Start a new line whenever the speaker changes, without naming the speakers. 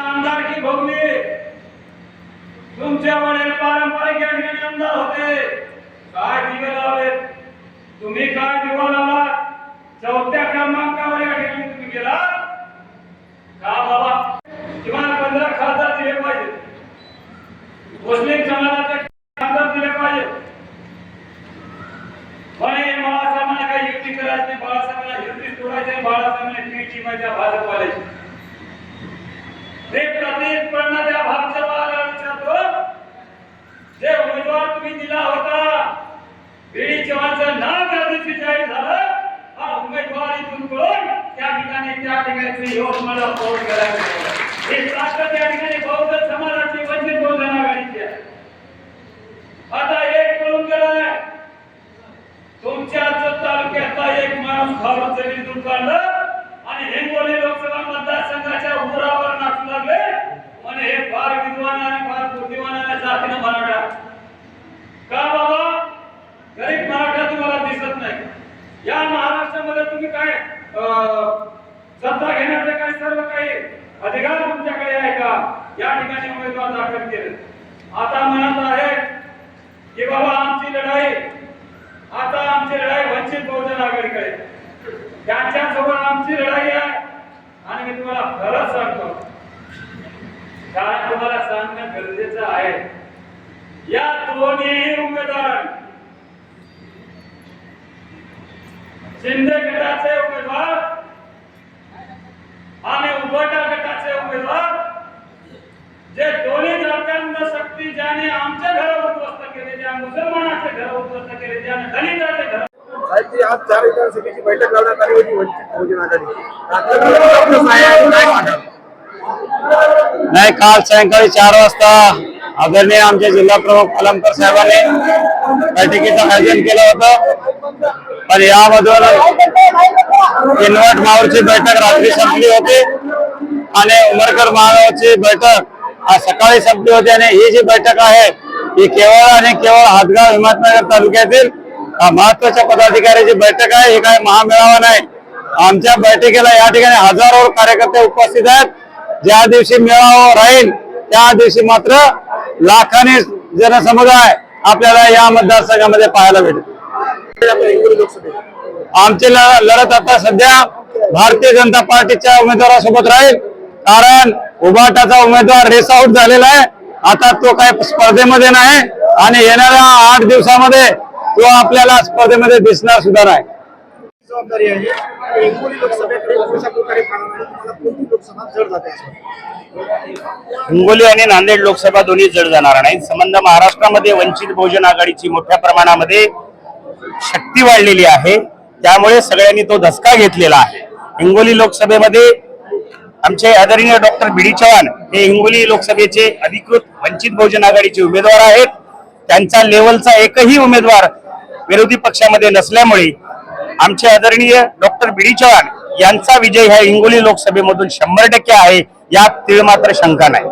आमदार की भोगली तुमच्या वडील पारंपरिक या ठिकाणी आमदार होते। काय दिवे लावले तुम्ही काय दिवा लावला चौथ्या क्रमांकावर या ठिकाणी तुम्ही गेला? का बाबा? किमान पंधरा खासदार दिले पाहिजे मुस्लिम समाजाचे खासदार दिले पाहिजे म्हणे बाळासाहेबांना काही युक्ती करायची बाळासाहेबांना युक्ती सोडायची बाळासाहेबांना पीटी मध्ये भाजपवाल्याची. ते प्रतीक त्या भाजपाला विचारतो जे उमेदवार तुम्ही दिला होता बीडी चव्हाणचं नाव त्या दिवशी जाहीर झालं. हा उमेदवार इथून करून त्या ठिकाणी त्या ठिकाणी यवतमाळला फोन करायला हे ताकद त्या ठिकाणी बौद्ध समाजाची वंचित बहुजन आघाडीची आहे. आता एक करून गेलाय. तुमच्या जत तालुक्यातला एक माणूस घाबरून जमिनीतून काढलं आणि हिंगोली लोकसभा मतदारसंघाच्या उरावर नाचू लागले म्हणे हे फार विद्वान आणि फार बुद्धिमान आणि जातीनं मराठा का बाबा गरीब मराठा तुम्हाला दिसत नाही या महाराष्ट्रामध्ये तुम्ही काय अं, सत्ता घेण्याचे काय सर्व काही अधिकार तुमच्याकडे आहे का? या ठिकाणी उमेदवार दाखल केले. आता म्हणत आहे की बाबा आमची लढाई आता आमची लढाई वंचित बहुजन आघाडीकडे त्यांच्या जवळ आमची लढाई आहे. आणि मी तुम्हाला खरंच सांगतो कारण तुम्हाला सांगणं गरजेचं आहे. या दोन्ही उमेदवार शिंदे गटाचे उमेदवार आणि उभटा गटाचे उमेदवार जे दोन्ही जात्यांना शक्ती ज्याने आमचे घर उद्ध्वस्त केले ज्या मुसलमानाचे घर उद्ध्वस्त केले ज्याने दलिताचे घर
साहेब जी आज चार विधानसभेची बैठक लावण्यात आली होती वंचित बहुजन आघाडीची रात्रीपर्यंत आपलं साहेब काय सांगाल
नाही काल सायंकाळी चार वाजता आदरणीय आमचे जिल्हा प्रमुख अलमकर साहेबांनी बैठकीचं आयोजन केलं होतं. पण यामधून किनवट माऊरची बैठक रात्री संपली होती. आणि उमरकर महागावची बैठक आज सकाळी संपली होती. आणि ही जी बैठक आहे ही केवळ आणि केवळ हातगाव हिमायतनगर तालुक्यातील महत्त्वाच्या पदाधिकाऱ्याची बैठक आहे. ही काय महामेळावा नाही. आमच्या बैठकीला या ठिकाणी हजारो कार्यकर्ते उपस्थित आहेत. ज्या दिवशी मेळावा राहील त्या दिवशी मात्र लाखाने जनसमुदाय आपल्याला या मतदारसंघामध्ये पाहायला भेटेल. आमची लढत आता सध्या भारतीय जनता पार्टीच्या उमेदवारासोबत राहील. कारण उभाटाचा उमेदवार रेस आउट झालेला आहे. आता तो काही स्पर्धेमध्ये नाही आणि येणाऱ्या आठ दिवसामध्ये तो आपल्याला स्पर्धेमध्ये दिसणार सुद्धा नाही?
हिंगोली आणि नांदेड लोकसभा दोन्ही जड जाणार नाही संबंध महाराष्ट्रामध्ये वंचित बहुजन आघाडीची मोठ्या प्रमाणामध्ये शक्ती वाढलेली आहे. त्यामुळे सगळ्यांनी तो धसका घेतलेला आहे. हिंगोली लोकसभेमध्ये आमचे आदरणीय डॉक्टर बी डी चव्हाण हे हिंगोली लोकसभेचे अधिकृत वंचित बहुजन आघाडीचे उमेदवार आहेत. त्यांचा लेवलचा एकही उमेदवार विरोधी पक्षामध्ये नसल्यामुळे आमचे आदरणीय डॉक्टर बी डी चव्हाण यांचा विजय ह्या हिंगोली लोकसभेमधून शंभर टक्के आहे. यात तीळ मात्र शंका नाही.